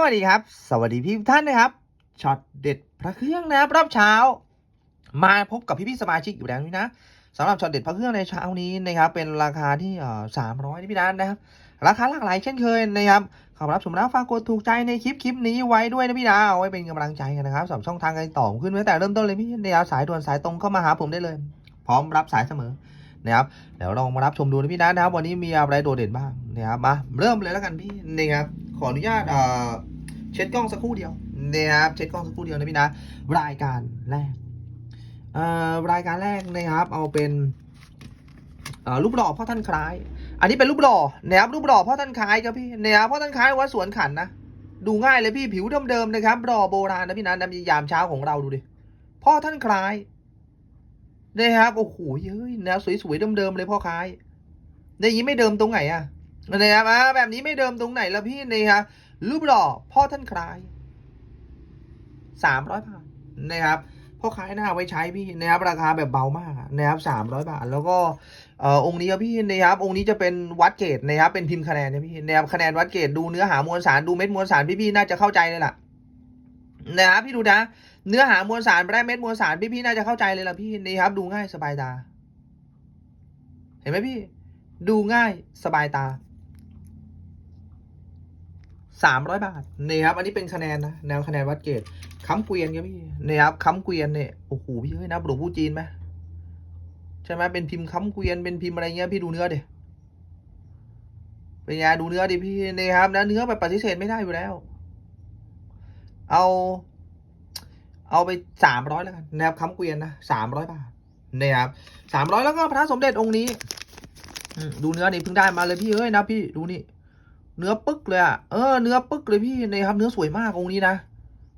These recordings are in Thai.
วัสดีครับ สวัสดีพี่ท่านนะครับช็อตเด็ดพระเครื่องนะครับรอบเช้า มาพบกับพี่พี่สมาชิกอยู่แล้วนี่นะสำหรับช็อตเด็ดพระเครื่องในเช้านี้นะครับเป็นราคาที่เอ่อสามร้อยนี่พี่นันนะครับราคาหลากหลายเช่นเคยนะครับขอรับชมแล้วฝากกดถูกใจในคลิปคลิปนี้ไว้ด้วยนะพี่ดาวไว้เป็นกำลังใจกันนะครับสำหรับช่องทางการต่อขึ้นไว้แต่เริ่มต้นเลยพี่นะครับสายด่วนสายตรงเข้ามาหาผมได้เลย พร้อมรับสายเสมอ นะครับเดี๋ยวลองมารับชมดูนะพี่นะนะครับ วันนี้มีอะไรโดดเด่นบ้างนะครับมาเริ่มเลยแล้วกันพี่นะครับขออนุญาตเอ่อเช็ดกล้องสักครู่เดียวนะครับเช็ดกล้องสักครู่เดียวนะพี่นะรายการแรกเอ่อรายการแรกนะครับ เอาเป็นเอ่อรูปหล่อพ่อท่านคล้าย อันนี้เป็นรูปหล่อนะครับรูปหล่อพ่อท่านคล้ายครับพี่นะครับพ่อท่านคล้ายวัดสวนขันนะดูง่ายเลยพี่ผิวเดิมๆนะครับหล่อโบราณนะพี่นะน้ำยามเช้าของเราดูดิพ่อท่านคล้าย นะครับ โอ้โหเย้ยแนวสวยๆเดิมๆเลยพ่อค้ายในอย่างนี้ไม่เดิมตรงไหนอะนะครับอ่าแบบนี้ไม่เดิมตรงไหนแล้วพี่นะครับรูปหล่อพ่อท่านคลายสามร้อยบาทนะครับพ่อค้าหน้าไว้ใช้พี่นะครับราคาแบบเบามากอะนะครับสามร้อยบาท แล้วก็เอ่อองค์นี้ครับพี่นะครับองค์นี้จะเป็นวัดเกรดนะครับเป็นพิมพ์คะแนนนะพี่นะครับคะแนนวัดเกรดดูเนื้อหามวลสารดูเม็ดมวลสารพี่ๆน่าจะเข้าใจเลยล่ะนะครับพี่ดูนะ เนื้อหามวลสารไปได้เม็ดมวลสารพี่ๆน่าจะเข้าใจเลยล่ะพี่นี่ครับ ดูง่ายสบายตา เห็นไหมพี่ ดูง่ายสบายตาสามร้อยบาทนี่ครับ อันนี้เป็นคะแนนนะแนวคะแนนวัดเกรดค้ำเกวียนครับพี่นี่ครับค้ำเกวียนเนี่ยโอ้โหพี่เฮ้ยนะหลวงปู่จีนไหมใช่ไหมเป็นพิมพ์ค้ำเกวียนเป็นพิมพ์อะไรเงี้ยพี่ดูเนื้อดิเป็นไงดูเนื้อดิพี่นี่ครับนะเนื้อแบบปฏิเสธไม่ได้อยู่แล้ว เอา เอาไปสามร้อยแล้วกันนะครับค้ำเกวียนนะสามร้อยบาทนี่ครับสามร้อยแล้วก็พระสมเด็จองค์นี้ดูเนื้อนี่เพิ่งได้มาเลยพี่เอ้ยนะพี่ดูนี่ เนื้อปึ๊กเลยอะเออเนื้อปึ๊กเลยพี่นี่ครับเนื้อสวยมากองค์นี้นะ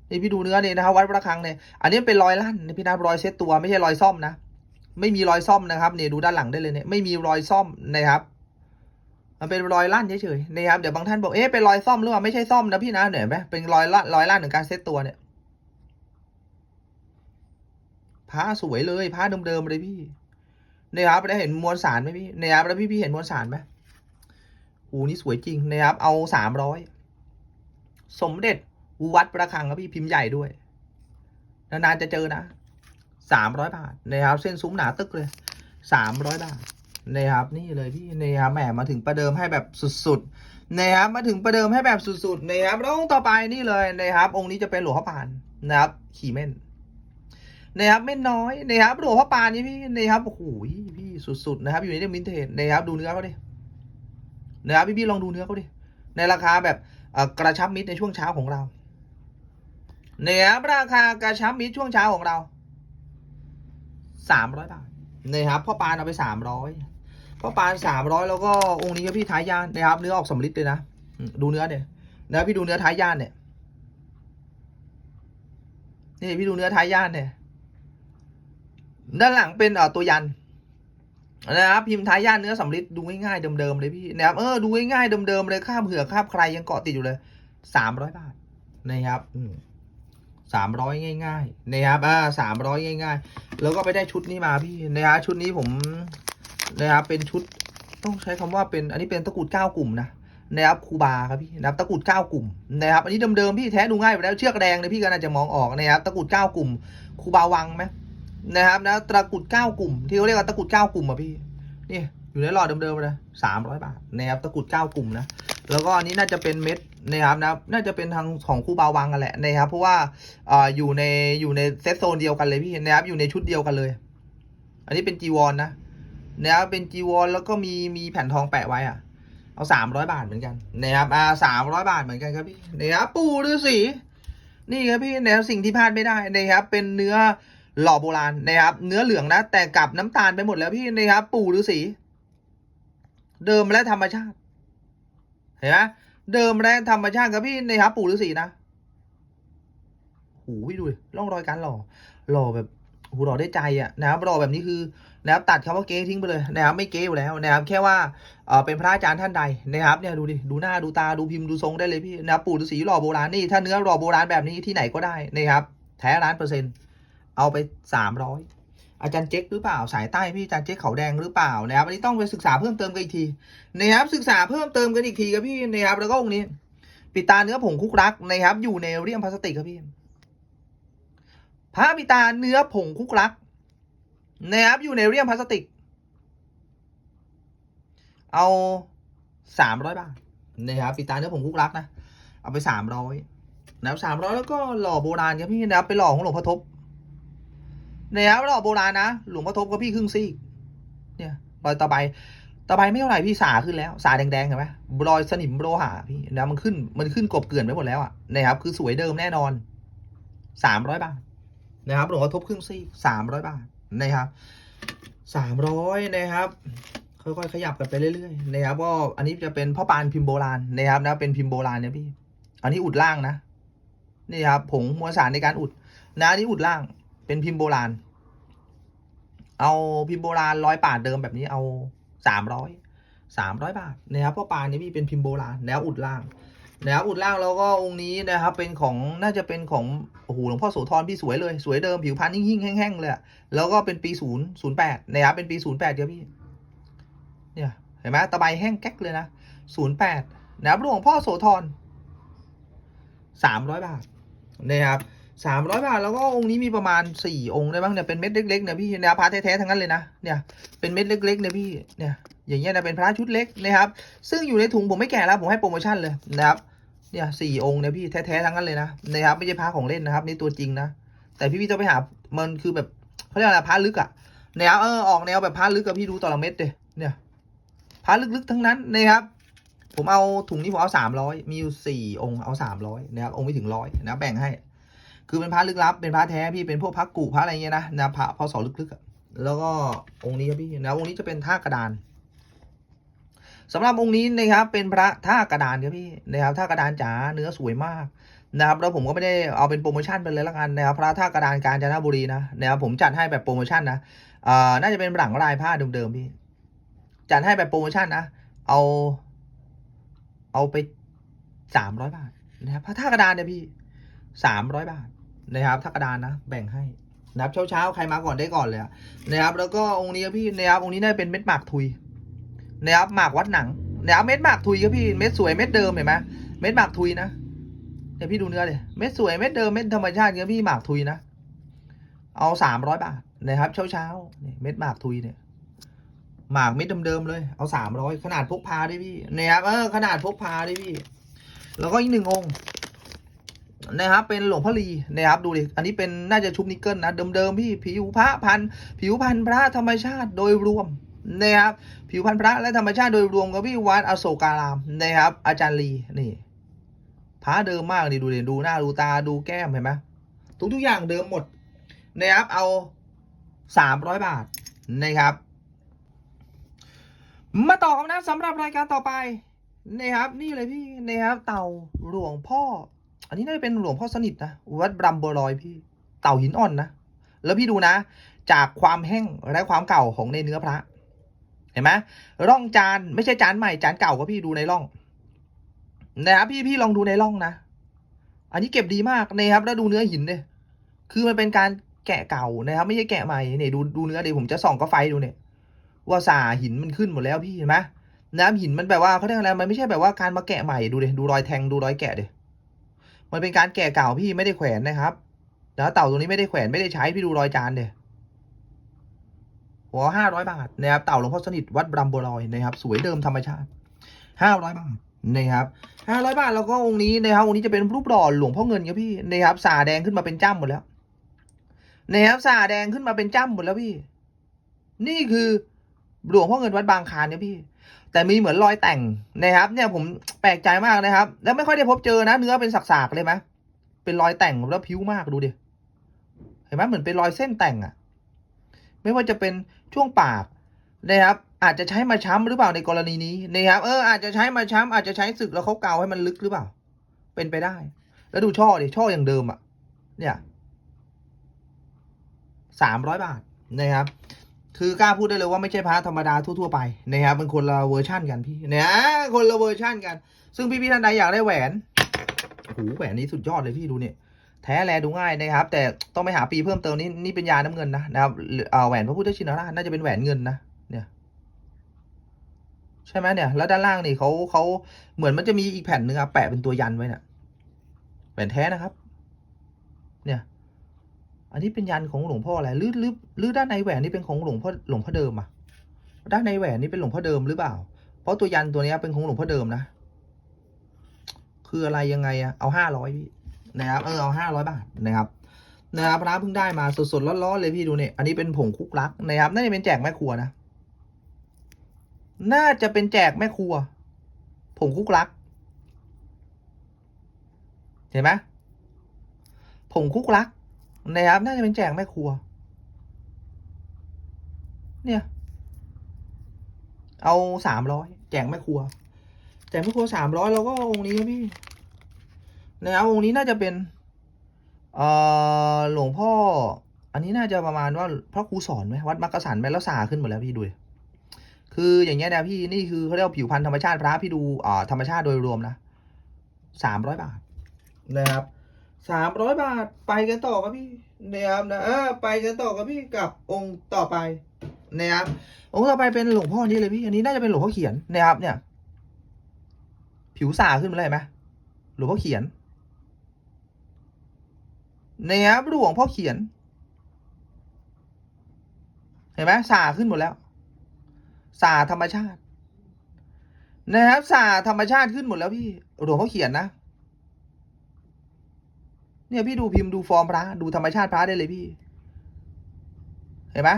นี่พี่ดูเนื้อนี่นะครับวัดประคังเนี่ยอันนี้เป็นรอยลั่นนี่พี่นะรอยเซ็ตตัวไม่ใช่รอยซ่อมนะไม่มีรอยซ่อมนะครับเนี่ยดูด้านหลังได้เลยเนี่ยไม่มีรอยซ่อมนะครับ มันเป็นรอยลั่นเฉยๆนะครับเดี๋ยวบางท่านบอกเอ๊ะเป็นรอยซ่อมหรือเปล่าไม่ใช่ซ่อมนะพี่นะเนี่ยเห็นไหมเป็นรอยลั่นรอยลั่นของการเซตตัวเนี่ย ผ้าสวยเลยผ้าเดิมๆเลยพี่นะครับได้เห็นมวลสารไหมพี่นะครับแล้วพี่พี่เห็นมวลสารไหมโอ้นี่สวยจริงนะครับเอาสามร้อยสมเด็จวัดประคังครับพี่พิมพ์ใหญ่ด้วยนานๆจะเจอนะสามร้อยบาทนะครับเส้นซุ้มหนาตึกเลยสามร้อยบาทนะครับนี่เลยพี่นะครับแหมมาถึงประเดิมให้แบบสุดๆนะครับมาถึงประเดิมให้แบบสุดๆนะครับแล้วองค์ต่อไปนี่เลยนะครับองค์นี้จะเป็นหลวงพ่อปานนะครับขี่เม่น นะครับเม่น้อยนะครับหลวงพ่อปานนี่พี่นะครับโอ้โหพี่สุดๆนะครับ อยู่ในเรื่องมินเทจนะครับดูเนื้อเขาดินะครับพี่ๆลองดูเนื้อเขาดิในราคาแบบกระชับมิตรในช่วงเช้าของเรานะครับราคากระชับมิตรช่วงเช้าของเราสามร้อยบาทนะครับพ่อปานเอาไปสามร้อยพ่อปานสามร้อยแล้วก็องค์นี้ก็พี่ท้ายย่านนะครับเนื้อออกสำลิดเลยนะดูเนื้อเนี่ยนะพี่ดูเนื้อท้ายย่านเนี่ยนี่พี่ดูเนื้อท้ายย่านเนี่ย ด้านหลังเป็นตัวยันนะครับพิมพ์ท้ายย่านเนื้อสำลิดดูง่ายๆเดิมๆเลยพี่นะครับเออดูง่ายๆเดิมๆเลยข้ามเหือกข้ามใครยังเกาะติดอยู่เลยสามร้อยบาทนะครับสามร้อยง่าย ๆ นะครับอ่าสามร้อยง่าย ๆ แล้วก็ไปได้ชุดนี้มาพี่นะครับชุดนี้ผมนะครับเป็นชุดต้องใช้คำว่าเป็นอันนี้เป็นตะกุดเก้ากลุ่มนะนะครับคูบาครับพี่นะครับตะกุดเก้ากลุ่มนะครับอันนี้เดิมๆพี่แท้ดูง่ายไปแล้วเชือกแดงเนี่ยพี่ก็น่าจะมองออกนะครับตะกุดเก้ากลุ่มคูบาวังไหม นะครับนะตะกุดเก้ากลุ่ม ที่เขาเรียกว่าตะกุดเก้ากลุ่มอะพี่นี่อยู่ในหลอดเดิมๆเลยสามร้อยบาทนะครับตะกุดเก้ากลุ่มนะแล้วก็อันนี้น่าจะเป็นเม็ดนะครับนะน่าจะเป็นทางของครูบาวังกันแหละนะครับ เพราะว่าอ่ออยู่ในอยู่ในเซตโซนเดียวกันเลยพี่นะครับอยู่ในชุดเดียวกันเลย อันนี้เป็นจีวรนนะนะครับเป็นจีวรแล้วก็มีมีแผ่นทองแปะไว้อะเอาสามร้อยบาทเหมือนกันนะครับอ่าสามร้อยบาทเหมือนกันครับพี่นะครับปูฤาษีนี่ครับพี่นะครับสิ่งที่พลาดไม่ได้นะครับเป็นเนื้อ หล่อโบราณนะครับ เนื้อเหลืองนะ แต่กลับน้ำตาลไปหมดแล้วพี่นะครับ ปู่ฤาษีเดิมและธรรมชาติ เห็นไหมเดิมและธรรมชาติครับพี่นะครับ ปู่ฤาษีนะโอ้โหดูร่องรอยการหล่อ หล่อแบบโอ้โหหล่อได้ใจอะนะครับหล่อแบบนี้คือนะครับตัดคำว่าเก๊ทิ้งไปเลยนะครับไม่เก๊อยู่แล้วนะครับแค่ว่าเออเป็นพระอาจารย์ท่านใดนะครับเนี่ยดูดิดูหน้าดูตาดูพิมพ์ดูทรงได้เลยพี่นะครับปู่ฤาษีหล่อโบราณนี่ถ้าเนื้อหล่อโบราณแบบนี้ที่ไหนก็ได้นะครับแท้ร้านเปอร์เซ็นต์ เอาไปสามร้อยอาจารย์เจ๊กหรือเปล่าสายใต้พี่อาจารย์เจ๊กเขาแดงหรือเปล่านะครับอันนี้ต้องไปศึกษาเพิ่มเติมกันอีกทีนะครับศึกษาเพิ่มเติมกันอีกทีครับพี่นะครับแล้วก็องค์นี้ ปิดตาเนื้อผงคุกรักนะครับ อยู่ในเรียมพลาสติกครับพี่พระปิดตาเนื้อผงคุกรักนะครับอยู่ในเรียมพลาสติก เอาสามร้อยบาทนะครับปิดตาเนื้อผงคุกรักนะเอาไปสามร้อยนะครับสามร้อยแล้วก็หล่อโบราณครับพี่นะครับไปหล่อของหลวงพ่อทบ ในะครับหล่อโบราณนะหลวงพ่อทบก็พี่ครึ่งซีกเนี่ยรอยตะไบตะไบไม่เท่าไหร่พี่สาขึ้นแล้ว สาแดงๆเห็นไหมรอยสนิมโลหะพี่นะมันขึ้นมันขึ้นกบเกลื่อนไปหมดแล้วอะนะครับคือสวยเดิมแน่นอนสามร้อยบาทนะครับหลวงพ่อทบครึ่งซีกสามร้อยบาทนะครับสามร้อยนะครับค่อยๆขยับกันไปเรื่อยๆนะครับก็อันนี้จะเป็นพ่อปานพิมพ์โบราณนะครับนะเป็นพิมพ์โบราณเนี่ยพี่ อันนี้อุดล่างนะนี่ครับผงมวลสารในการอุดนะอันนี้อุดล่างเป็นพิมพ์โบราณ เอาพิมพ์โบราณร้อยปาดเดิมแบบนี้เอาสามร้อยสามร้อยบาทนะครับพ่อปานนี่พี่เป็นพิมพ์โบราณแล้วอุดล่างนะครับอุดล่างแล้วก็องค์นี้นะครับ เป็นของน่าจะเป็นของโอ้โหหลวงพ่อโสธรพี่สวยเลย สวยเดิมผิวพรรณหิ่งๆแห้งๆเลยแล้วก็เป็นปีศูนย์ศูนย์แปดนะครับเป็นปีศูนย์แปดเดียวพี่ เนี่ยเห็นไหมตะไบแห้งแก๊กเลยนะศูนย์แปดนะครับหลวงพ่อโสธรสามร้อยบาทนะครับ สามร้อยบาท แล้วก็องค์นี้มีประมาณสี่องค์ได้บ้างเนี่ยเป็นเม็ดเล็กๆเนี่ยพี่เนี่ยพระแท้ๆทั้งนั้นเลยนะเนี่ยเป็นเม็ดเล็กๆเนี่ยพี่เนี่ยอย่างเงี้ยนะเป็นพระชุดเล็กนะครับ ซึ่งอยู่ในถุงผมไม่แกะแล้วผมให้โปรโมชั่นเลยนะครับเนี่ยสี่องค์เนี่ยพี่แท้ๆทั้งนั้นเลยนะนะครับไม่ใช่พระของเล่นนะครับนี่ตัวจริงนะแต่พี่พี่ต้องไปหามันคือแบบเขาเรียกอะไรพระลึกอะแนวเออออกแนวแบบพระลึกอะพี่ดูต่อละเม็ดเลยเนี่ยพระลึกๆทั้งนั้นนะครับผมเอาถุงนี้ผมเอาสามร้อยมีอยู่สี่องค์เอาสามร้อยนะครับองค์ไม่ถึงร้อยนะแบ่งให้ คือเป็นพระลึกลับ เป็นพระแท้พี่เป็นพวกพระกุพระอะไรเงี้ยนะนะพระพอสอลึกๆแล้วก็องค์นี้ครับพี่นะองค์นี้จะเป็นท่ากระดานสำหรับองค์นี้นะครับเป็นพระท่ากระดานครับพี่นะครับท่ากระดานจ๋าเนื้อสวยมากนะครับแล้วผมก็ไม่ได้เอาเป็นโปรโมชั่นไปเลยละกันนะครับพระท่ากระดานกาญจนบุรีนะนะครับผมจัดให้แบบโปรโมชั่นนะอ่าน่าจะเป็นหลังลายผ้าเดิมๆพี่จัดให้แบบโปรโมชั่นนะเอา เอาไปสามร้อยบาทนะครับพระท่ากระดานเนี่ยพี่สามร้อยบาท นะครับท่ากระดานนะ แบ่งให้นะครับเช้าเช้าๆใครมาก่อนได้ก่อนเลยอะนะครับ แล้วก็องค์นี้ครับพี่นะครับองค์นี้น่าจะเป็นเม็ดหมากทุยนะครับหมากวัดหนังนะครับเม็ดหมากทุยครับพี่เม็ดสวยเม็ดเดิมเห็นไหมเม็ดหมากทุยนะเดี๋ยวพี่ดูเนื้อเลยเม็ดสวยเม็ดเดิมเม็ดธรรมชาติครับพี่หมากทุยนะเอาสามร้อยบาทนะครับเช้าเช้าๆนี่เม็ดหมากทุยเนี่ยหมากเม็ดเดิมๆเลยเอาสามร้อยขนาดพกพาได้พี่นะครับเออขนาดพกพาได้พี่ แล้วก็อีกหนึ่งองค์ นะครับเป็นหลวงพ่อลีนะครับดูดิอันนี้เป็นน่าจะชุบนิกเกิลนะเดิมๆพี่ผิวพระพันผิวพันพระธรรมชาติโดยรวมนะครับผิวพันพระและธรรมชาติโดยรวมกับพี่วัดอโศการามนะครับ อาจารย์ลีนี่พระเดิมมากนี่ดูดิดูหน้าดูตาดูแก้มเห็นไหมทุกทุกอย่างเดิมหมดนะครับเอาสามร้อยบาทนะครับ มาต่อกันนะสำหรับรายการต่อไปนะครับ นี่เลยพี่นะครับ เต่าหลวงพ่อ อันนี้น่าจะเป็นหลวงพ่อสนิทนะวัดบรัมโบรอยพี่เต่าหินอ่อนนะแล้วพี่ดูนะ จากความแห้งและความเก่าของในเนื้อพระ เห็นไหมร่องจานไม่ใช่จานใหม่จานเก่าก็พี่ดูในร่องนะครับพี่พี่ลองดูในร่องนะ อันนี้เก็บดีมากนะครับ แล้วดูเนื้อหินเนี่ยคือมันเป็นการแกะเก่านะครับ ไม่ใช่แกะใหม่เนี่ยดูดูเนื้อเดี๋ยวผมจะส่องก็ไฟดูเนี่ยว่าสาหินมันขึ้นหมดแล้วพี่เห็นไหมน้ำหินมันแบบว่าเขาเรียกอะไรมันไม่ใช่แบบว่าการมาแกะใหม่ดูดิดูรอยแทงดูรอยแกะเดิ มันเป็นการแกะเก่าพี่ไม่ได้แขวนนะครับแล้วเต่าตัวนี้ไม่ได้แขวนไม่ได้ใช้พี่ดูรอยจานเดี๋ยหัวห้าร้อยบาทนะครับเต่าหลวงพ่อสนิทวัดบรัมโบรอยนะครับ สวยเดิมธรรมชาติห้าร้อยบาทนะครับห้าร้อยบาทแล้วก็องค์นี้นะครับองค์นี้จะเป็นรูปหล่อหลวงพ่อเงินครับพี่นะครับสาแดงขึ้นมาเป็นจ้ำหมดแล้วนะครับสาแดงขึ้นมาเป็นจ้ำหมดแล้วพี่ นี่คือหลวงพ่อเงินวัดบางคานเนี่ยพี่ แต่มีเหมือนรอยแต่งนะครับ เนี่ยผมแปลกใจมากนะครับ แล้วไม่ค่อยได้พบเจอนะ เนื้อเป็นสักๆเลยไหมเป็นรอยแต่งแล้วผิวมากดูดิเห็นไหมเหมือนเป็นรอยเส้นแต่งอะไม่ว่าจะเป็นช่วงปากนะครับอาจจะใช้มาช้ำหรือเปล่าในกรณีนี้นะครับเอออาจจะใช้มาช้ำอาจจะใช้สึกแล้วเขาเกาให้มันลึกหรือเปล่า เป็นไปได้ แล้วดูช่อดิช่ออย่างเดิมอะเนี่ยสามร้อยบาทนะครับ คือกล้าพูดได้เลยว่าไม่ใช่พระธรรมดาทั่วๆไปนะครับเป็นคนละเวอร์ชั่นกันพี่เนี่ยคนละเวอร์ชั่นกัน ซึ่งพี่ๆท่านใดอยากได้แหวนโอ้โหแหวนนี้สุดยอดเลยพี่ดูเนี่ยแท้แลดูง่ายนะครับ แต่ต้องไปหาปีเพิ่มเติมนี่นี่เป็นยาน้ำเงินนะนะครับหรือเอาแหวนพระพุทธชินราชน่าจะเป็นแหวนเงินนะเนี่ยใช่ไหมเนี่ย แล้วด้านล่างนี่เขาเขาเหมือนมันจะมีอีกแผ่นหนึ่งอะแปะเป็นตัวยันไว้เนี่ยแผ่นแท้นะครับ เนี่ย อันนี้เป็นยันของหลวงพ่ออะไรหรือหรือหรือด้านในแหวนนี่เป็นของหลวงพ่อหลวงพ่อเดิมอะด้านในแหวนนี่เป็นหลวงพ่อเดิมหรือเปล่า เพราะตัวยันตัวนี้เป็นของหลวงพ่อเดิมนะ คืออะไรยังไงอะเอาห้าร้อยพี่นะครับเออเอาห้าร้อยบาทนะครับนะครับพระเพิ่งได้มาสดๆร้อนๆเลยพี่ดูเนี่ยอันนี้เป็นผงคุกลักนะครับน่าจะเป็นแจกแม่ครัวนะ น่าจะเป็นแจกแม่ครัว ผงคุกลัก เห็นไหมผงคุกลัก นะครับน่าจะเป็นแจกแม่ครัว เนี่ย เอาสามร้อยแจกแม่ครัว แจกแม่ครัวสามร้อยแล้วก็องค์นี้ครับพี่นะครับองค์นี้น่าจะเป็นเอ่อหลวงพ่อ อันนี้น่าจะประมาณว่าพระครูสอนไหมวัดมักกะสันไหมแล้วสาขึ้นหมดแล้วพี่ดูคืออย่างเงี้ยนะพี่นี่คือเขาเรียกว่าผิวพรรณธรรมชาติพระพี่ดูอ่าธรรมชาติโดยรวมนะสามร้อยบาทนะครับ สามร้อยบาทไปกันต่อครับพี่นะครับนะเออไปกันต่อครับพี่กับองค์ต่อไปนะครับองค์ต่อไปเป็นหลวงพ่อนี่เลยพี่อันนี้น่าจะเป็นหลวงพ่อเขียนนะครับเนี่ย ผิวสาขึ้นมาเลยไหมหลวงพ่อเขียนนะครับหลวงพ่อเขียน เห็นไหมสาขึ้นหมดแล้ว สาธรรมชาตินะครับสาธรรมชาติขึ้นหมดแล้วพี่หลวงพ่อเขียนนะ เนี่ยพี่ดูพิมพ์ดูฟอร์มพระดูธรรมชาติพระได้เลยพี่ เห็นไหม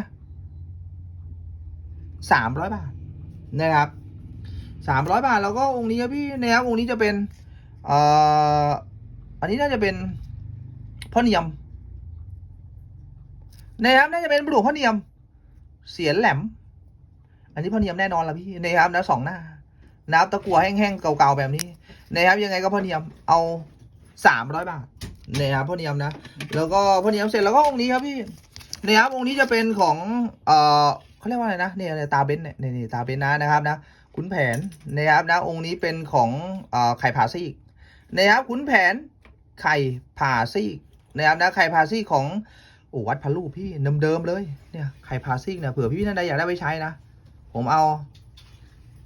สามร้อยบาทนะครับสามร้อยบาท แล้วก็องค์นี้ครับพี่นะครับองค์นี้จะเป็นเอ่ออันนี้น่าจะเป็นพ่อเนียมนะครับน่าจะเป็นหลวงพ่อเนียม เสียนแหลม อันนี้พ่อเนียมแน่นอนละพี่นะครับนะสองหน้านะครับตะกัวแห้งๆเก่าๆแบบนี้นะครับยังไงก็พ่อเนียมเอาสามร้อยบาท นะครับพ่อเนียมนะ แล้วก็พ่อเนียมเสร็จแล้วก็องค์นี้ครับพี่นะครับองค์นี้จะเป็นของเอ่อเขาเรียกว่าอะไรนะเนี่ยตาเบนเนี่ยนี่นี่ตาเบนนะนะครับนะขุนแผนนะครับนะองค์นี้เป็นของเอ่อไข่ผาซีกนะครับขุนแผนไข่ผาซีกนะครับนะไข่พาซี่ของโอ้วัดพะลูพี่เดิมๆเลยเนี่ยไข่พาซี่เนี่ยเผื่อพี่ท่านใดอยากได้ไปใช้นะผมเอา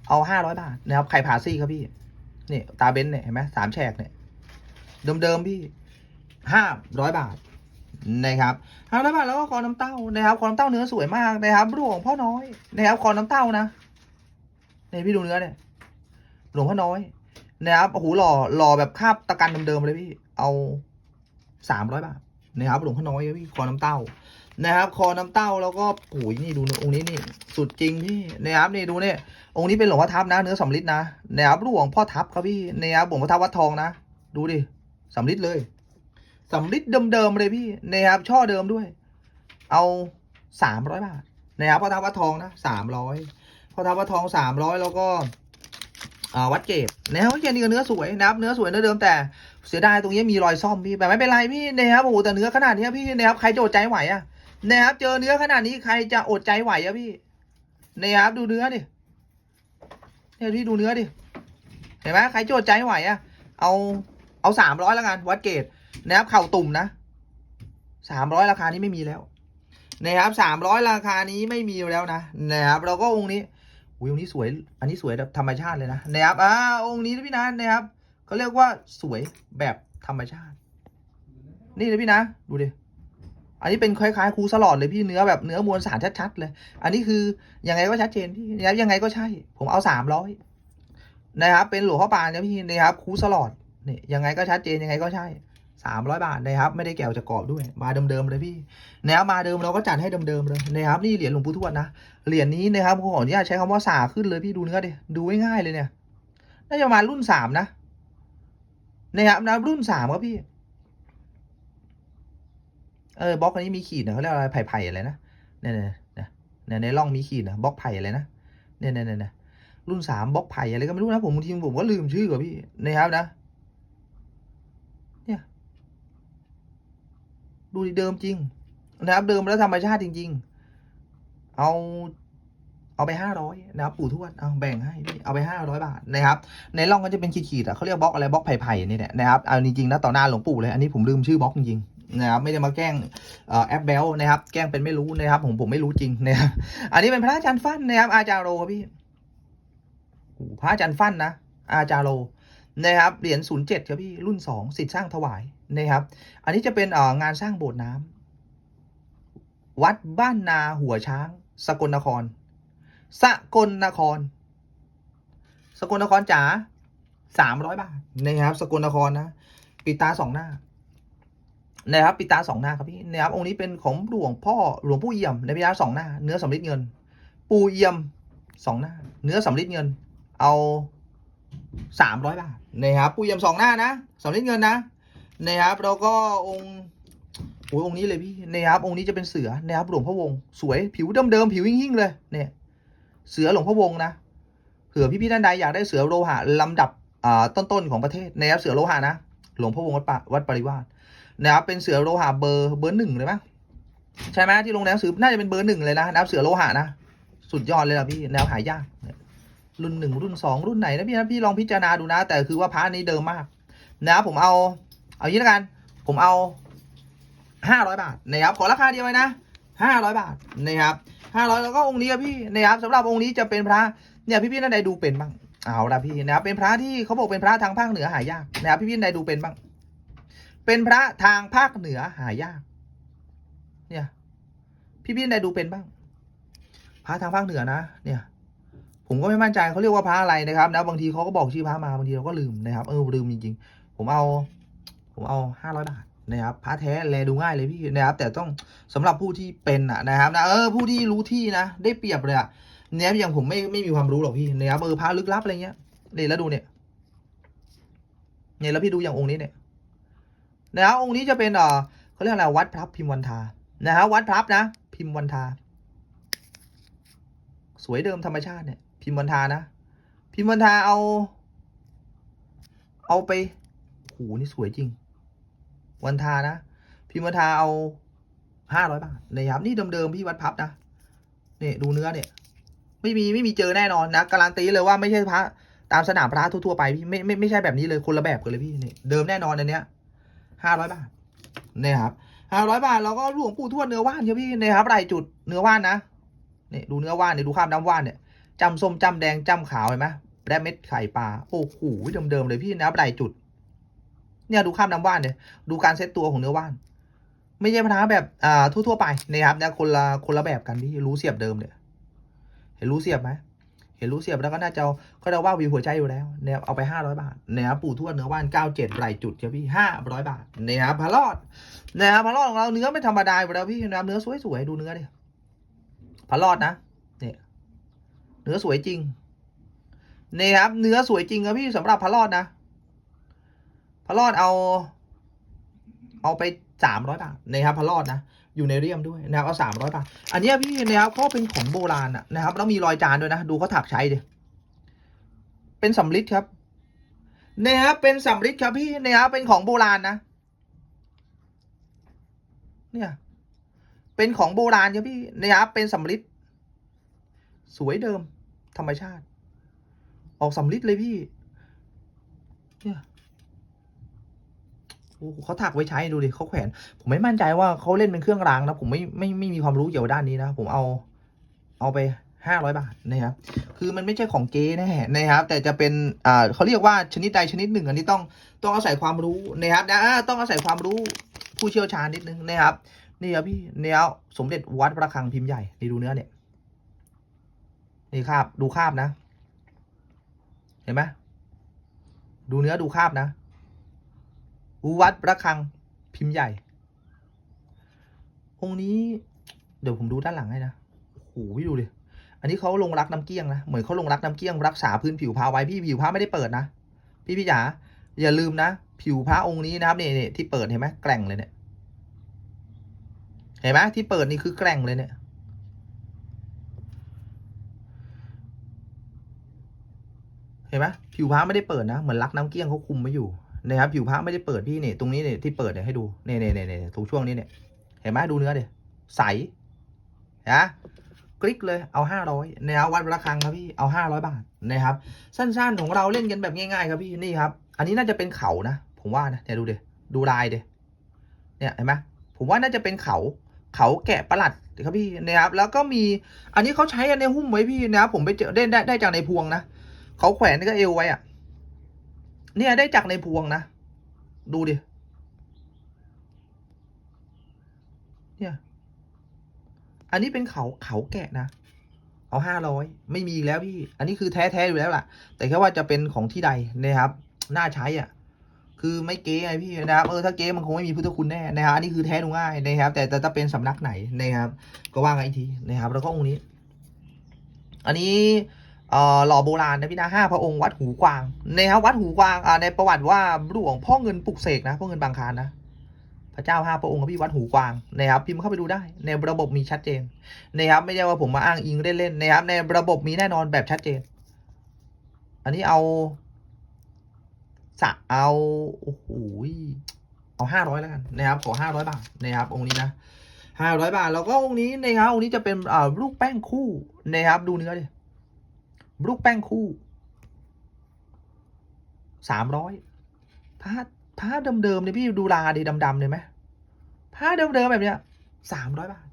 เอาห้าร้อยบาทนะครับไข่พาซี่ครับพี่เนี่ยตาเบนเนี่ยเห็นไหมสามแฉกเนี่ยเดิมๆพี่ ห้าร้อยบาทนะครับห้าร้อยบาทแล้วก็คอน้ำเต้านะครับคอน้ำเต้าเนื้อสวยมากนะครับหลวงพ่อน้อยนะครับคอน้ำเต้านะนี่พี่ดูเนื้อเนี่ยหลวงพ่อน้อยนะครับโอ้โหหล่อหล่อแบบคาบตะกันเดิมๆเลยพี่ เอาสามร้อยบาทนะครับหลวงพ่อน้อยพี่คอน้ำเต้านะครับ คอน้ำเต้าแล้วก็โอ้ยนี่ดูองค์นี้นี่สุดจริงพี่นะครับนี่ดูเนี่ยองค์นี้เป็นหลวงพ่อทับนะ เนื้อสำลิดนะนะครับหลวงพ่อทับครับพี่นะครับหลวงพ่อทับวัดทองนะดูดิสำลิดเลย สำลิดเดิมๆเลยพี่นะครับช่อเดิมด้วย เอาสามร้อยบาทนะครับพ่อทับวัดทองนะสามร้อยพ่อทับวัดทองสามร้อยแล้วก็วัดเกตนะครับวัดเกตนี่ก็เนื้อสวยนะครับเนื้อสวยเนื้อเดิมแต่เสียดายตรงนี้มีรอยซ่อมพี่แต่ไม่เป็นไรพี่นะครับโอ้โหแต่เนื้อขนาดนี้พี่นะครับใครจะอดใจไหวอะนะครับเจอเนื้อขนาดนี้ใครจะอดใจไหวอะพี่นะครับดูเนื้อดิเนี่ยพี่ดูเนื้อดิเห็นไหมใครจะอดใจไหวอะเอาเอาสามร้อยแล้วกันวัดเกต นะครับเข่าตุ่มนะสามร้อยราคานี้ไม่มีแล้วนะครับสามร้อยราคานี้ไม่มีแล้วนะนะครับแล้วก็องค์นี้อุ้ยองค์นี้สวย อันนี้สวยแบบธรรมชาติเลยนะนะครับอ่าองค์นี้นะพี่นะนะครับเขาเรียกว่าสวยแบบธรรมชาติ นี่เลยพี่นะ ดูดิอันนี้เป็นคล้ายๆครูสลอดเลยพี่เนื้อแบบเนื้อมวลสารชัดๆเลย อันนี้คือยังไงก็ชัดเจนพี่นะครับยังไงก็ใช่ ผมเอาสามร้อยนะครับ เป็นหลวงพ่อปานนะพี่นะครับครูสลอดนี่ยังไงก็ชัดเจนยังไงก็ใช่ สามร้อยบาทนะครับ ไม่ได้แกวจะกรอบด้วย มาเดิมๆเลยพี่นะครับมาเดิมเราก็จัดให้เดิมๆเลยนะครับ นี่เหรียญหลวงปู่ทวดนะ เหรียญนี้นะครับขออนุญาตใช้คำว่าสาขึ้นเลยพี่ดูเนื้อดิ ดูง่ายๆเลยเนี่ย น่าจะมารุ่นสามนะนะครับนะรุ่นสามครับพี่ เออบล็อกอันนี้มีขีดนะเขาเรียกอะไรไผ่ไผ่อะไรนะเนี่ยเนี่ยเนี่ยเนี่ยในร่องมีขีดนะบล็อกไผ่อะไรนะเนี่ยเนี่ยเนี่ยรุ่นสามบล็อกไผ่อะไรก็ไม่รู้นะผมบางทีผมก็ลืมชื่อกับพี่นะครับนะ เนี่ย ดูดิเดิมจริง นะครับ เดิมแล้วธรรมชาติจริง ๆ เอาเอาไปห้าร้อยนะครับปู่ทวดเอาแบ่งให้พี่เอาไปห้าร้อยบาทนะครับ ในร่องก็จะเป็นขีดๆอะเขาเรียกบล็อกอะไรบล็อกไผ่ๆนี่แหละนะครับเอาจริงๆนะต่อหน้าหลวงปู่เลยอันนี้ผมลืมชื่อบล็อกจริงๆนะครับไม่ได้มาแกล้งแอปเบลนะครับ แกล้งเป็นไม่รู้นะครับ ผมผมไม่รู้จริงนะครับอันนี้เป็นพระอาจารย์ฟั่นนะครับอาจารย์โรครับพี่พระอาจารย์ฟั่นนะอาจารโล นะครับเหรียญศูนย์เจ็ดครับพี่รุ่นสองสิทธิ์สร้างถวายนะครับ อันนี้จะเป็นงานสร้างโบสถ์น้ำวัดบ้านนาหัวช้าง สกลนคร สกลนคร สกลนครจ๋าสามร้อยบาทนะครับ สกลนครนะปิดตาสองหน้านะครับปิดตาสองหน้าครับพี่นะครับองค์นี้เป็นของหลวงพ่อหลวงปู่เอี่ยมในพิยาสองหน้า เนื้อสำริดเงิน ปู่เอี่ยมสองหน้า เนื้อสำริดเงิน เอา สามร้อยบาทนะครับปูเอี่ยมสองหน้านะสำริดเงินนะนะครับแล้วก็องค์โอ้ยองค์นี้เลยพี่นะครับองค์นี้จะเป็นเสือนะครับหลวงพ่อวงศ์สวยผิวเดิมๆผิวหิ่งๆเลยเนี่ยเสือหลวงพ่อวงศ์นะเผื่อพี่ๆท่านใดอยากได้เสือโลหะลำดับอ่าต้นๆของประเทศนะครับเสือโลหะนะหลวงพ่อวงศ์วัดปะวัดปริวาสนะครับเป็นเสือโลหะเบอร์เบอร์หนึ่งเลยปะใช่ไหมที่ลงหนังสือน่าจะเป็นเบอร์หนึ่งเลยนะนะครับเสือโลหะนะสุดยอดเลยนะพี่แนวหายาก รุ่นหนึ่งรุ่นสองรุ่นไหนนะพี่นะพี่ลองพิจารณาดูนะ แต่คือว่าพระนี้เดิมมากนะครับผมเอา เอางี้ละกัน ผมเอาห้าร้อยบาทนะครับขอราคาเดียวเลยนะห้าร้อยบาทนะครับห้าร้อยแล้วก็องค์นี้ครับพี่นะครับสำหรับองค์นี้จะเป็นพระเนี่ยพี่พี่ๆท่านใดดูเป็นบ้างเอาละพี่นะครับเป็นพระที่เขาบอกเป็นพระทางภาคเหนือหายากนะครับพี่พี่ๆท่านใดดูเป็นบ้าง เป็นพระทางภาคเหนือหายาก เนี่ย พี่พี่ใดดูเป็นบ้างพระทางภาคเหนือนะเนี่ย ผมก็ไม่มั่นใจเขาเรียกว่าพระอะไรนะครับนะบางทีเขาก็บอกชื่อพระมาบางทีเราก็ลืมนะครับ เออลืมจริงๆ ผมเอาผมเอาห้าร้อยบาทนะครับพระแท้แลดูง่ายเลยพี่นะครับ แต่ต้องสำหรับผู้ที่เป็นอะนะครับนะเออผู้ที่รู้ที่นะ ได้เปรียบเลยอะเนี่ยอย่างผมไม่ไม่มีความรู้หรอกพี่นะครับเออพระลึกลับอะไรเงี้ยเนี่ยแล้วดูเนี่ยเนี่ยแล้วพี่ดูอย่างองค์นี้เนี่ยนะครับองค์นี้จะเป็นเอ่อเขาเรียกอะไรวัดพระพิมพ์วันทานะฮะวัดพระนะ พิมพ์วันทา สวยเดิมธรรมชาติเนี่ย พิมพ์วันทานะ พิมพ์วันทาเอา เอาไปโหนี่สวยจริง วันทานะ พิมพ์วันทาเอาห้าร้อยบาทนะครับนี่เดิมๆพี่วัดพับนะเนี่ยดูเนื้อเนี่ย ไม่มีไม่มีเจอแน่นอนนะการันตีเลยว่าไม่ใช่พระตามสนามพระทั่วๆไปพี่ไม่ไม่ไม่ใช่แบบนี้เลยคนละแบบกันเลยพี่นี่เดิมแน่นอนอันเนี้ยห้าร้อยบาทเนี่ยครับห้าร้อยบาทเราก็หลวงปู่ทวดเนื้อว่านครับพี่เนี่ยครับไรจุดเนื้อว่านนะเนี่ยดูเนื้อว่านเนี่ยดูข้ามน้ำว่านเนี่ย จำส้มจำแดงจำขาวเห็นไหมและเม็ดไข่ปลาโอ้โหเดิมๆเลยพี่นะครับไรจุด เนี่ยดูข้ามน้ำว่านเนี่ยดูการเซตตัวของเนื้อว่าน ไม่ใช่พระแบบอ่าทั่วๆไปนะครับเนี่ยคนละคนละแบบกันพี่รู้เสียบเดิมเนี่ยเห็นรู้เสียบไหมเห็นรู้เสียบแล้วก็น่าจะก็จะว่าวิวหัวใจอยู่แล้วเนี่ยเอาไปห้าร้อยบาทนะครับปู่ทวดเนื้อว่านเก้าเจ็ดไหลจุดเจ้ะพี่ห้าร้อยบาทนะครับพะรอดนะครับพะรอดของเราเนื้อไม่ธรรมดาอยู่แล้วพี่นะครับเนื้อสวยๆดูเนื้อดิพะรอดนะ เนื้อสวยจริงนี่ครับ เนื้อสวยจริงครับพี่สำหรับพะรอดนะพะรอดเอา เอาไปสามร้อยบาทนะครับพะรอดนะอยู่ในเรียมด้วยนะครับเอาสามร้อยบาทอันนี้พี่นะครับเขาเป็นของโบราณอะนะครับแล้วมีรอยจานด้วยนะดูเขาถักใช้ดิเป็นสำริดครับนะครับเป็นสำริดครับพี่นะครับเป็นของโบราณนะ เนี่ย เป็นของโบราณครับพี่นะครับเป็นสำริด สวยเดิม ธรรมชาติ ออกสำริดเลยพี่เนี่ยโอ้เขาถักไว้ใช้ดูดิเขาแขวน ผมไม่มั่นใจว่าเขาเล่นเป็นเครื่องรางนะผมไม่ไม่ไม่มีความรู้เกี่ยวด้านนี้นะผมเอา เอาไปห้าร้อยบาทนะครับคือมันไม่ใช่ของเก๊แน่นะครับ แต่จะเป็นอ่าเขาเรียกว่าชนิดใดชนิดหนึ่ง อันนี้ต้องต้องอาศัยความรู้นะครับนะต้องอาศัยความรู้ผู้เชี่ยวชาญนิดนึงนะครับนี่ครับพี่เนี่ยสมเด็จวัดพระฆังพิมพ์ใหญ่นี่ดูเนื้อเนี่ย นี่คาบดูคาบนะ เห็นไหมดูเนื้อดูคาบนะอุวัดระฆังพิมพ์ใหญ่ องค์นี้เดี๋ยวผมดูด้านหลังให้นะโอ้โหดูดิอันนี้เขาลงรักน้ำเกี้ยงนะ เหมือนเขาลงรักน้ำเกี้ยงรักษาพื้นผิวพระไว้พี่ผิวพระไม่ได้เปิดนะ พี่พี่จ๋าอย่าลืมนะ ผิวพระองค์นี้นะครับเนี่ยที่เปิดเห็นไหมแกร่งเลยเนี่ย เห็นไหมที่เปิดนี่คือแกร่งเลยเนี่ย เห็นไหมผิวพระไม่ได้เปิดนะเหมือนรักน้ำเกี้ยงเขาคุมไว้อยู่นะครับผิวพระไม่ได้เปิดพี่เนี่ยตรงนี้เนี่ยที่เปิดเนี่ยให้ดูเนี่ยเนี่ยเนี่ยตรงช่วงนี้เนี่ยเห็นไหมดูเนื้อเดี๋ยใสนะคลิกเลยเอาห้าร้อยนะครับวัดระฆังครับพี่เอาห้าร้อยบาทนะครับสั้นๆของเราเล่นกันแบบง่ายๆครับพี่นี่ครับ อันนี้น่าจะเป็นเขานะผมว่านะเนี่ยดูเดี๋ยดูลายเดี๋ยเนี่ยเห็นไหมผมว่าน่าจะเป็นเขาเขาแกะประหลัดครับพี่นะครับแล้วก็มีอันนี้เขาใช้ในหุ้มไว้พี่นะครับผมไปเจอได้ได้จากในพวงนะ เขาแขวนก็เอวไว้อะเนี่ยได้จากในพวงนะ ดูดิ เนี่ย อันนี้เป็นเขาเขาแกะนะ เอาห้าร้อยไม่มีแล้วพี่ อันนี้คือแท้แท้อยู่แล้วล่ะ แต่แค่ว่าจะเป็นของที่ใดนะครับ น่าใช้อะ คือไม่เก๊ไงพี่นะครับ เออถ้าเก๊มันคงไม่มีพุทธคุณแน่นะครับอันนี้คือแท้ดูง่ายนะครับ แต่แต่ถ้าเป็นสำนักไหนนะครับ ก็ว่ากันอีกทีนะครับ แล้วก็องค์นี้ อันนี้ หล่อโบราณนะพี่นะห้าพระองค์วัดหูกวางนะครับวัดหูกวางในประวัติว่าหลวงพ่อเงินปลุกเสกนะพ่อเงินบางคานนะพระเจ้าห้าพระองค์กับพี่วัดหูกวางนะครับพิมพ์เข้าไปดูได้ ในระบบมีชัดเจนนะครับไม่ใช่ว่าผมมาอ้างอิงเล่นๆนะครับในระบบมีแน่นอนแบบชัดเจน อันนี้เอาสะเอาโอ้โหเอาห้าร้อยแล้วกันนะครับขอห้าร้อยบาทนะครับองค์นี้นะห้าร้อยบาทแล้วก็องค์นี้นะครับองค์นี้จะเป็นอ่าลูกแป้งคู่นะครับดูเนื้อดิ ลูกแป้งคู่สามร้อยพาผ้าเดิมๆเนี่ยพี่ดูลาดิดำๆเลยไหมผ้าเดิมๆแบบเนี้ยสามร้อยบาท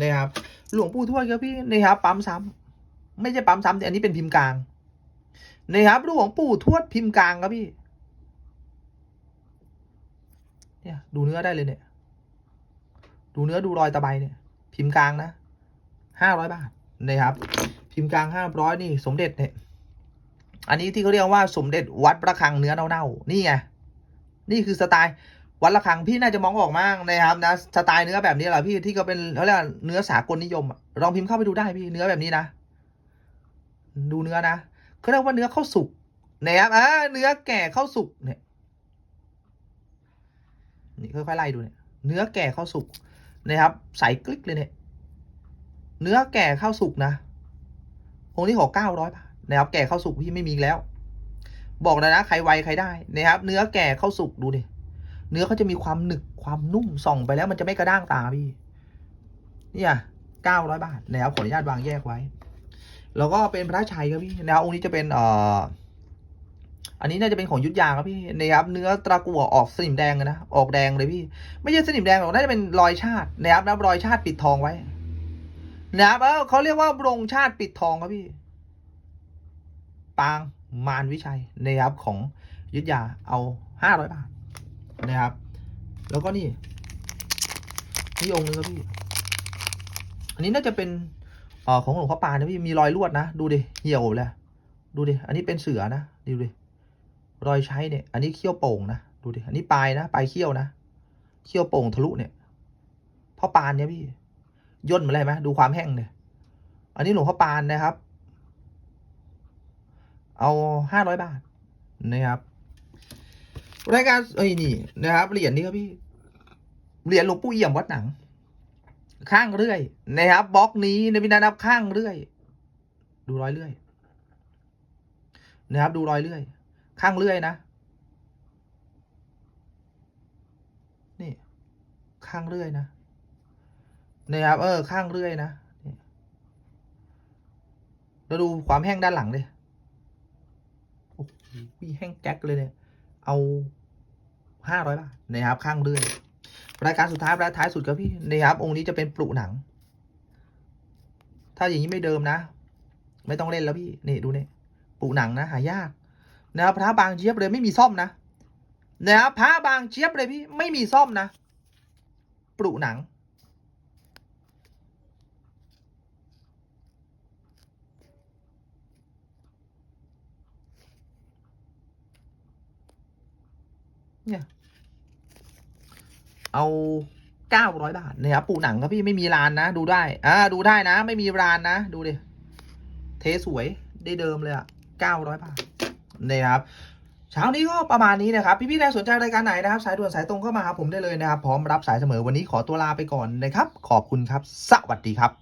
นะครับ หลวงปู่ทวดครับพี่นะครับปั๊มซ้ำไม่ใช่ปั๊มซ้ำแต่อันนี้เป็นพิมพ์กลางนะครับหลวงปู่ทวดพิมพ์กลางครับพี่ เนี่ย ดูเนื้อได้เลยเนี่ย ดูเนื้อดูรอยตะไบเนี่ย พิมพ์กลางนะห้าร้อยบาทนะครับ พิมพ์กลางห้าร้อยนี่สมเด็จเนี่ย อันนี้ที่เขาเรียกว่าสมเด็จวัดประฆังเนื้อเน่าๆนี่ไงนี่คือสไตล์วัดระฆังพี่น่าจะมองออกมากนะครับนะสไตล์เนื้อแบบนี้แหละพี่ที่เขาเป็นเขาเรียกเนื้อสากลนิยมลองพิมพ์เข้าไปดูได้พี่เนื้อแบบนี้นะ ดูเนื้อนะเขาเรียกว่าเนื้อข้าวสุกนะครับอ่าเนื้อแก่ข้าวสุกเนี่ยนี่ค่อยๆไล่ดูเนี่ยเนื้อแก่ข้าวสุกนะครับใสกลิกเลยเนี่ยเนื้อแก่ข้าวสุกนะ องค์นี้ขอเก้าร้อยบาทนะครับแก่ข้าวสุกพี่ไม่มีแล้ว บอกเลยนะใครไวใครได้นะครับ เนื้อแก่ข้าวสุกดูดิเนื้อเขาจะมีความหนึบความนุ่มส่องไปแล้วมันจะไม่กระด้างตาพี่เนี่ยเก้าร้อยบาทนะครับขออนุญาตวางแยกไว้ แล้วก็เป็นพระชัยครับพี่นะครับองค์นี้จะเป็นเอ่ออันนี้น่าจะเป็นของยุทธยาครับพี่นะครับเนื้อตะกั่วออกสนิมแดงเลยนะออกแดงเลยพี่ ไม่ใช่สนิมแดงหรอกน่าจะเป็นรอยชาตินะครับนะรอยชาติปิดทองไว้ นะครับเออเขาเรียกว่าบรงชาติปิดทองครับพี่ ปางมารวิชัยนะครับของยุทธยาเอาห้าร้อยบาทนะครับ แล้วก็นี่นี่องค์นึงครับพี่ อันนี้น่าจะเป็นเอ่อของหลวงพ่อปานนะพี่มีรอยลวดนะ ดูดิเหี่ยวเลยดูดิอันนี้เป็นเสือนะดูดิรอยใช้เนี่ย อันนี้เขี้ยวโป่งนะดูดิอันนี้ปลายนะปลายเขี้ยวนะเขี้ยวโป่งทะลุเนี่ยพ่อปานเนี่ยพี่ ย่นมาเลยไหมดูความแห้งเนี่ยอันนี้หลวงพ่อปานนะครับ เอาห้าร้อยบาทนะครับ รายการเอ้ยนี่นะครับเหรียญนี้ครับพี่เหรียญหลวงปู่เอี่ยมวัดหนัง ข้างเรื่อยนะครับบล็อกนี้ในพี่นะครับข้างเรื่อย ดูรอยเรื่อยนะครับ ดูรอยเรื่อย ข้างเรื่อยนะนี่ ข้างเรื่อยนะ นะครับเออข้างเรื่อยนะนี่แล้วดูความแห้งด้านหลังเลยโอ้โหแห้งแก๊กเลยเนี่ย เอาห้าร้อยบาทนะครับ ข้างเรื่อยรายการสุดท้ายรายท้ายสุดครับพี่นะครับ องค์นี้จะเป็นปลุหนัง ถ้าอย่างนี้ไม่เดิมนะ ไม่ต้องเล่นแล้วพี่นี่ดูเนี่ยปลุหนังนะหายากนะครับพระบางเจี๊ยบเลยไม่มีซ่อมนะนะครับพระบางเจี๊ยบเลยพี่ไม่มีซ่อมนะปลุหนัง เนี่ย เอาเก้าร้อยบาทนะครับปูหนังครับพี่ไม่มีรานนะ ดูได้ อ่า ดูได้นะ ไม่มีรานนะ ดูดิ เทสวยได้เดิมเลยอะเก้าร้อยบาทนะครับเช้านี้ก็ประมาณนี้นะครับ พี่ๆใครสนใจรายการไหนนะครับ สายด่วนสายตรงเข้ามาหาผมได้เลยนะครับ พร้อมรับสายเสมอวันนี้ขอตัวลาไปก่อนนะครับ ขอบคุณครับ สวัสดีครับ